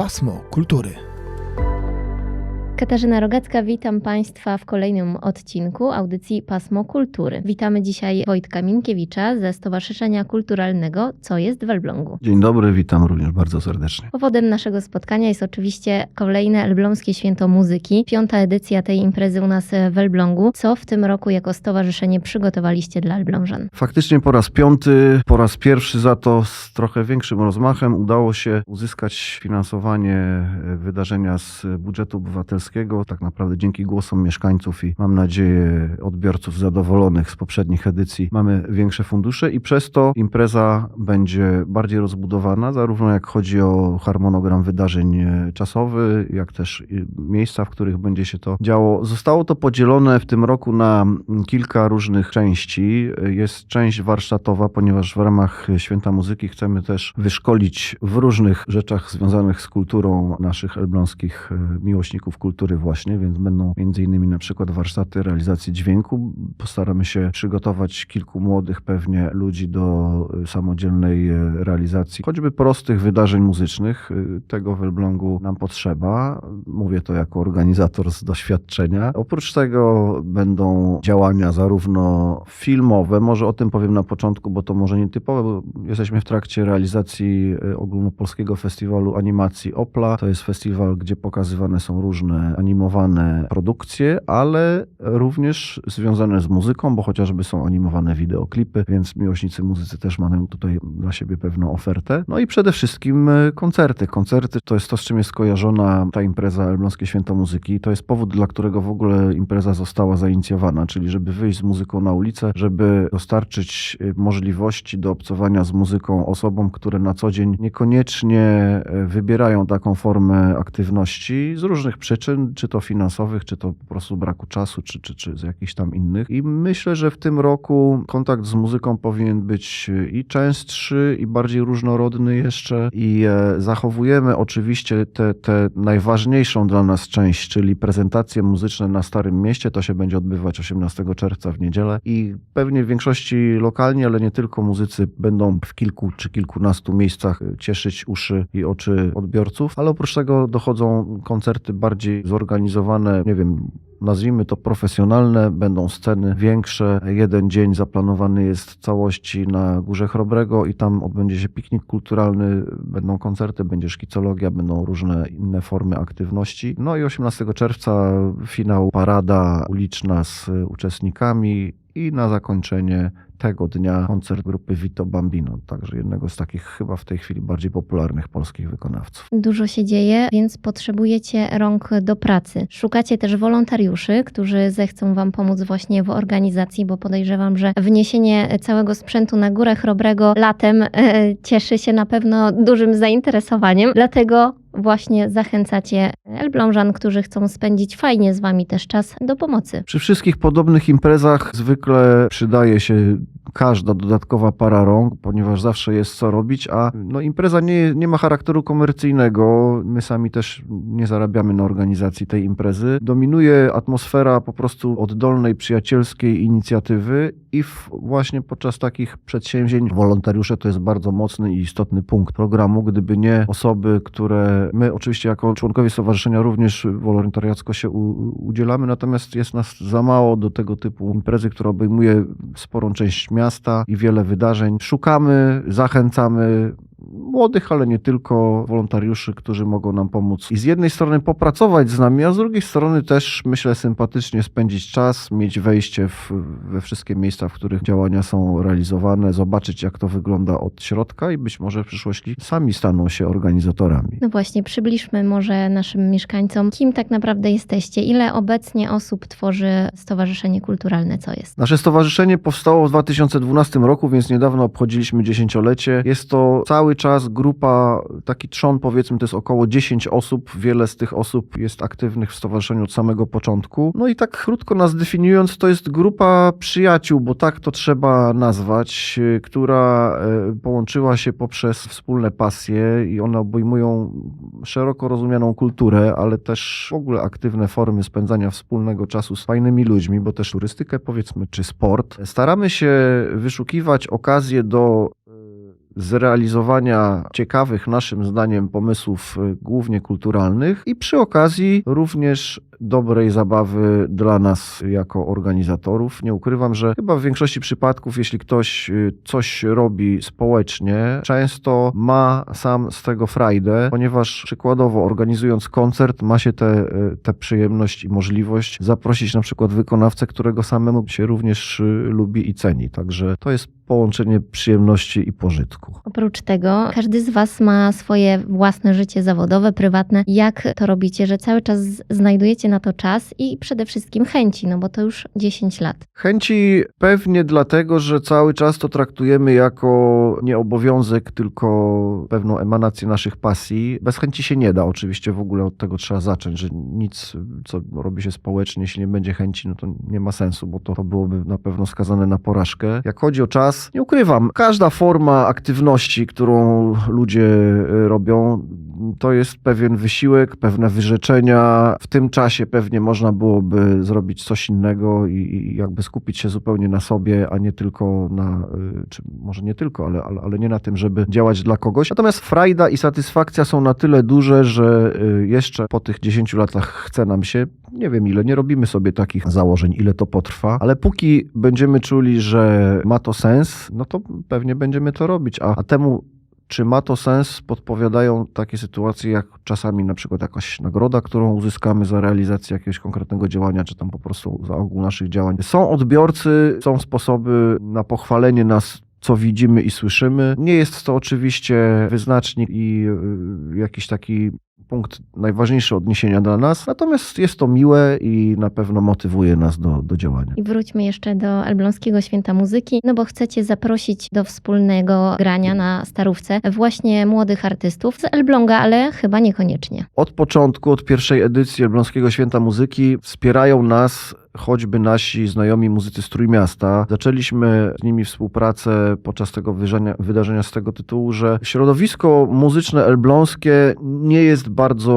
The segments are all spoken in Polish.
Pasmo Kultury. Katarzyna Rogacka, witam Państwa w kolejnym odcinku audycji Pasmo Kultury. Witamy dzisiaj Wojtka Minkiewicza ze Stowarzyszenia Kulturalnego Co jest w Elblągu. Dzień dobry, witam również bardzo serdecznie. Powodem naszego spotkania jest oczywiście kolejne Elbląskie Święto Muzyki, piąta edycja tej imprezy u nas w Elblągu. Co w tym roku jako stowarzyszenie przygotowaliście dla Elblążan? Faktycznie po raz piąty, po raz pierwszy za to z trochę większym rozmachem udało się uzyskać finansowanie wydarzenia z budżetu obywatelskiego, tak naprawdę dzięki głosom mieszkańców i mam nadzieję odbiorców zadowolonych z poprzednich edycji mamy większe fundusze i przez to impreza będzie bardziej rozbudowana, zarówno jak chodzi o harmonogram wydarzeń e, czasowy, jak też miejsca, w których będzie się to działo. Zostało to podzielone w tym roku na kilka różnych części. Jest część warsztatowa, ponieważ w ramach Święta Muzyki chcemy też wyszkolić w różnych rzeczach związanych z kulturą naszych elbląskich e, miłośników kultury właśnie, więc będą między innymi na przykład warsztaty realizacji dźwięku. Postaramy się przygotować kilku młodych pewnie ludzi do e, samodzielnej e, realizacji choćby prostych wydarzeń muzycznych. E, Tego w Elblągu nam potrzeba. Mówię to jako organizator z doświadczenia. Oprócz tego będą działania zarówno filmowe, może o tym powiem na początku, bo to może nietypowe, bo jesteśmy w trakcie realizacji ogólnopolskiego festiwalu animacji OPLA. To jest festiwal, gdzie pokazywane są różne animowane produkcje, ale również związane z muzyką, bo chociażby są animowane wideoklipy, więc miłośnicy muzycy też mają tutaj dla siebie pewną ofertę. No i przede wszystkim e, koncerty. Koncerty to jest to, z czym jest kojarzona ta impreza Elbląskie Święto Muzyki. To jest powód, dla którego w ogóle impreza została zainicjowana, czyli żeby wyjść z muzyką na ulicę, żeby dostarczyć e, możliwości do obcowania z muzyką osobom, które na co dzień niekoniecznie e, wybierają taką formę aktywności z różnych przyczyn, czy to finansowych, czy to po prostu braku czasu, czy, czy, czy z jakichś tam innych. I myślę, że w tym roku kontakt z muzyką powinien być i częstszy, i bardziej różnorodny jeszcze. I e, zachowujemy oczywiście tę te, te najważniejszą dla nas część, czyli prezentacje muzyczne na Starym Mieście. To się będzie odbywać 18 czerwca w niedzielę. I pewnie w większości lokalnie, ale nie tylko muzycy będą w kilku czy kilkunastu miejscach cieszyć uszy i oczy odbiorców. Ale oprócz tego dochodzą koncerty bardziej zorganizowane, nie wiem, nazwijmy to profesjonalne, będą sceny większe. Jeden dzień zaplanowany jest w całości na Górze Chrobrego i tam odbędzie się piknik kulturalny, będą koncerty, będzie szkicologia, będą różne inne formy aktywności. No i 18 czerwca finał, parada uliczna z uczestnikami i na zakończenie tego dnia koncert grupy Vito Bambino, także jednego z takich chyba w tej chwili bardziej popularnych polskich wykonawców. Dużo się dzieje, więc potrzebujecie rąk do pracy. Szukacie też wolontariuszy, którzy zechcą Wam pomóc właśnie w organizacji, bo podejrzewam, że wniesienie całego sprzętu na Górę Chrobrego latem e, cieszy się na pewno dużym zainteresowaniem. Dlatego właśnie zachęcacie Elblążan, którzy chcą spędzić fajnie z Wami też czas do pomocy. Przy wszystkich podobnych imprezach zwykle przydaje się każda dodatkowa para rąk, ponieważ zawsze jest co robić, a no, impreza nie, nie ma charakteru komercyjnego. My sami też nie zarabiamy na organizacji tej imprezy. Dominuje atmosfera po prostu oddolnej, przyjacielskiej inicjatywy i w, właśnie podczas takich przedsięwzięć wolontariusze to jest bardzo mocny i istotny punkt programu. Gdyby nie osoby, które my oczywiście jako członkowie stowarzyszenia również wolontariacko się u, udzielamy, natomiast jest nas za mało do tego typu imprezy, która obejmuje sporą część miasta i wiele wydarzeń. Szukamy, zachęcamy młodych, ale nie tylko wolontariuszy, którzy mogą nam pomóc i z jednej strony popracować z nami, a z drugiej strony też myślę sympatycznie spędzić czas, mieć wejście w, we wszystkie miejsca, w których działania są realizowane, zobaczyć jak to wygląda od środka i być może w przyszłości sami staną się organizatorami. No właśnie, przybliżmy może naszym mieszkańcom, kim tak naprawdę jesteście, ile obecnie osób tworzy Stowarzyszenie Kulturalne Co jest. Nasze stowarzyszenie powstało w 2012 roku, więc niedawno obchodziliśmy dziesięciolecie. Jest to cały czas grupa, taki trzon powiedzmy, to jest około 10 osób. Wiele z tych osób jest aktywnych w stowarzyszeniu od samego początku. No i tak krótko nas definiując, to jest grupa przyjaciół, bo tak to trzeba nazwać, y, która y, połączyła się poprzez wspólne pasje i one obejmują szeroko rozumianą kulturę, ale też w ogóle aktywne formy spędzania wspólnego czasu z fajnymi ludźmi, bo też turystykę powiedzmy, czy sport. Staramy się wyszukiwać okazje do zrealizowania ciekawych naszym zdaniem pomysłów y, głównie kulturalnych i przy okazji również dobrej zabawy dla nas jako organizatorów. Nie ukrywam, że chyba w większości przypadków, jeśli ktoś y, coś robi społecznie, często ma sam z tego frajdę, ponieważ przykładowo organizując koncert ma się tę te, te przyjemność i możliwość zaprosić na przykład wykonawcę, którego samemu się również y, lubi i ceni. Także to jest połączenie przyjemności i pożytku. Oprócz tego, każdy z Was ma swoje własne życie zawodowe, prywatne. Jak to robicie, że cały czas znajdujecie na to czas i przede wszystkim chęci, no bo to już 10 lat. Chęci pewnie dlatego, że cały czas to traktujemy jako nie obowiązek, tylko pewną emanację naszych pasji. Bez chęci się nie da, oczywiście w ogóle od tego trzeba zacząć, że nic, co robi się społecznie, jeśli nie będzie chęci, no to nie ma sensu, bo to, to byłoby na pewno skazane na porażkę. Jak chodzi o czas, nie ukrywam, każda forma aktywności, którą ludzie y, robią, to jest pewien wysiłek, pewne wyrzeczenia. W tym czasie pewnie można byłoby zrobić coś innego i, i jakby skupić się zupełnie na sobie, a nie tylko na, y, czy może nie tylko, ale, ale, ale nie na tym, żeby działać dla kogoś. Natomiast frajda i satysfakcja są na tyle duże, że y, jeszcze po tych 10 latach chce nam się, nie wiem ile, nie robimy sobie takich założeń, ile to potrwa, ale póki będziemy czuli, że ma to sens, no to pewnie będziemy to robić, a, a temu czy ma to sens? Podpowiadają takie sytuacje, jak czasami na przykład jakaś nagroda, którą uzyskamy za realizację jakiegoś konkretnego działania, czy tam po prostu za ogół naszych działań. Są odbiorcy, są sposoby na pochwalenie nas co widzimy i słyszymy. Nie jest to oczywiście wyznacznik i y, jakiś taki punkt najważniejszy odniesienia dla nas, natomiast jest to miłe i na pewno motywuje nas do, do działania. I wróćmy jeszcze do Elbląskiego Święta Muzyki, no bo chcecie zaprosić do wspólnego grania na Starówce właśnie młodych artystów z Elbląga, ale chyba niekoniecznie. Od początku, od pierwszej edycji Elbląskiego Święta Muzyki wspierają nas choćby nasi znajomi muzycy z Trójmiasta. Zaczęliśmy z nimi współpracę podczas tego wydarzenia, wydarzenia z tego tytułu, że środowisko muzyczne elbląskie nie jest bardzo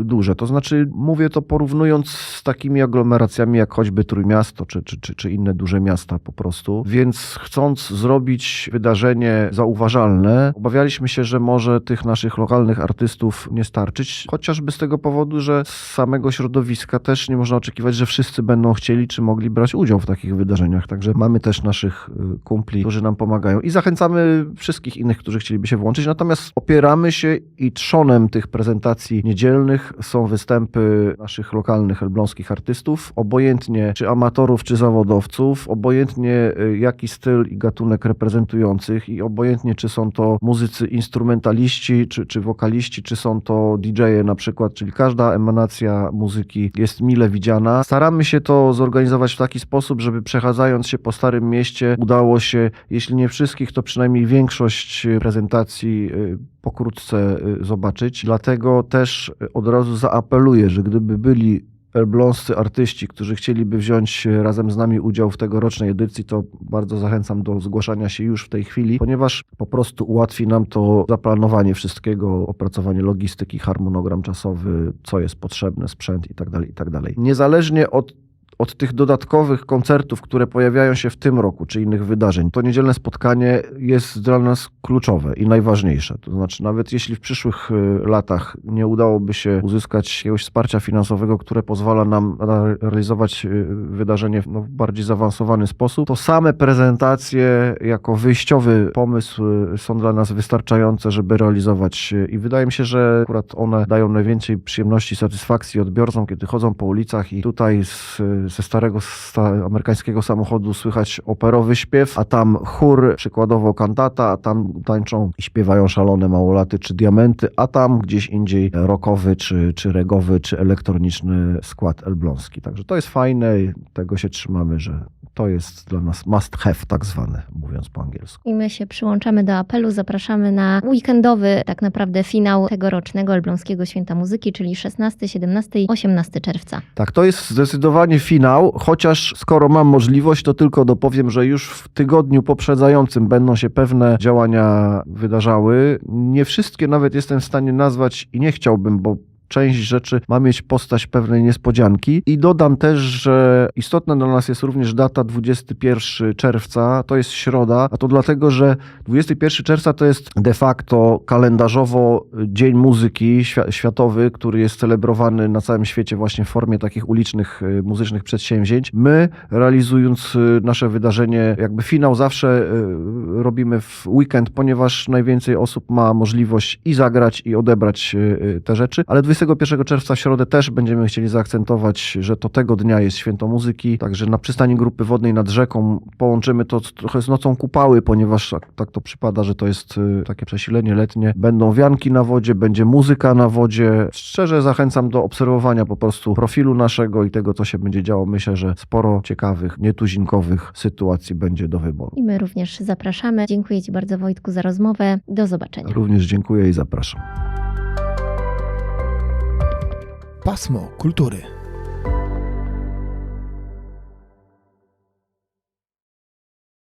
y, duże. To znaczy, mówię to porównując z takimi aglomeracjami jak choćby Trójmiasto czy, czy, czy, czy inne duże miasta po prostu. Więc chcąc zrobić wydarzenie zauważalne, obawialiśmy się, że może tych naszych lokalnych artystów nie starczyć, chociażby z tego powodu, że z samego środowiska też nie można oczekiwać, że wszyscy będą chcieli czy mogli brać udział w takich wydarzeniach. Także mamy też naszych y, kumpli, którzy nam pomagają i zachęcamy wszystkich innych, którzy chcieliby się włączyć. Natomiast opieramy się i trzonem tych prezentacji niedzielnych są występy naszych lokalnych elbląskich artystów, obojętnie czy amatorów, czy zawodowców, obojętnie y, jaki styl i gatunek reprezentujących i obojętnie czy są to muzycy instrumentaliści, czy, czy wokaliści, czy są to DJ-e na przykład, czyli każda emanacja muzyki jest mile widziana. Staramy się to zorganizować w taki sposób, żeby przechadzając się po Starym Mieście udało się, jeśli nie wszystkich, to przynajmniej większość y, prezentacji y, pokrótce y, zobaczyć. Dlatego też od razu zaapeluję, że gdyby byli elbląscy artyści, którzy chcieliby wziąć razem z nami udział w tegorocznej edycji, to bardzo zachęcam do zgłaszania się już w tej chwili, ponieważ po prostu ułatwi nam to zaplanowanie wszystkiego, opracowanie logistyki, harmonogram czasowy, co jest potrzebne, sprzęt itd. itd. Niezależnie od od tych dodatkowych koncertów, które pojawiają się w tym roku, czy innych wydarzeń, to niedzielne spotkanie jest dla nas kluczowe i najważniejsze. To znaczy, nawet jeśli w przyszłych y, latach nie udałoby się uzyskać jakiegoś wsparcia finansowego, które pozwala nam na- realizować y, wydarzenie w no, w bardziej zaawansowany sposób, to same prezentacje jako wyjściowy pomysł y, są dla nas wystarczające, żeby realizować i wydaje mi się, że akurat one dają najwięcej przyjemności, satysfakcji odbiorcom, kiedy chodzą po ulicach i tutaj z, ze starego sta, amerykańskiego samochodu słychać operowy śpiew, a tam chór, przykładowo kantata, a tam tańczą i śpiewają szalone małolaty czy diamenty, a tam gdzieś indziej rockowy, czy, czy regowy, czy elektroniczny skład elbląski. Także to jest fajne i tego się trzymamy, że to jest dla nas must have tak zwane, mówiąc po angielsku. I my się przyłączamy do apelu, zapraszamy na weekendowy tak naprawdę finał tegorocznego Elbląskiego Święta Muzyki, czyli 16, 17 i 18 czerwca. Tak, to jest zdecydowanie finał, chociaż skoro mam możliwość, to tylko dopowiem, że już w tygodniu poprzedzającym będą się pewne działania wydarzały. Nie wszystkie nawet jestem w stanie nazwać i nie chciałbym, bo część rzeczy ma mieć postać pewnej niespodzianki. I dodam też, że istotna dla nas jest również data 21 czerwca, to jest środa, a to dlatego, że 21 czerwca to jest de facto kalendarzowo Dzień Muzyki Świ- Światowy, który jest celebrowany na całym świecie właśnie w formie takich ulicznych, y, muzycznych przedsięwzięć. My, realizując y, nasze wydarzenie, jakby finał zawsze y, robimy w weekend, ponieważ najwięcej osób ma możliwość i zagrać, i odebrać te rzeczy, ale 21 czerwca w środę też będziemy chcieli zaakcentować, że to tego dnia jest święto muzyki, także na przystani Grupy Wodnej nad rzeką połączymy to trochę z nocą kupały, ponieważ tak, tak to przypada, że to jest y, takie przesilenie letnie. Będą wianki na wodzie, będzie muzyka na wodzie. Szczerze zachęcam do obserwowania po prostu profilu naszego i tego, co się będzie działo. Myślę, że sporo ciekawych, nietuzinkowych sytuacji będzie do wyboru. I my również zapraszamy. Dziękuję Ci bardzo Wojtku za rozmowę. Do zobaczenia. Również dziękuję i zapraszam. Pasmo kultury.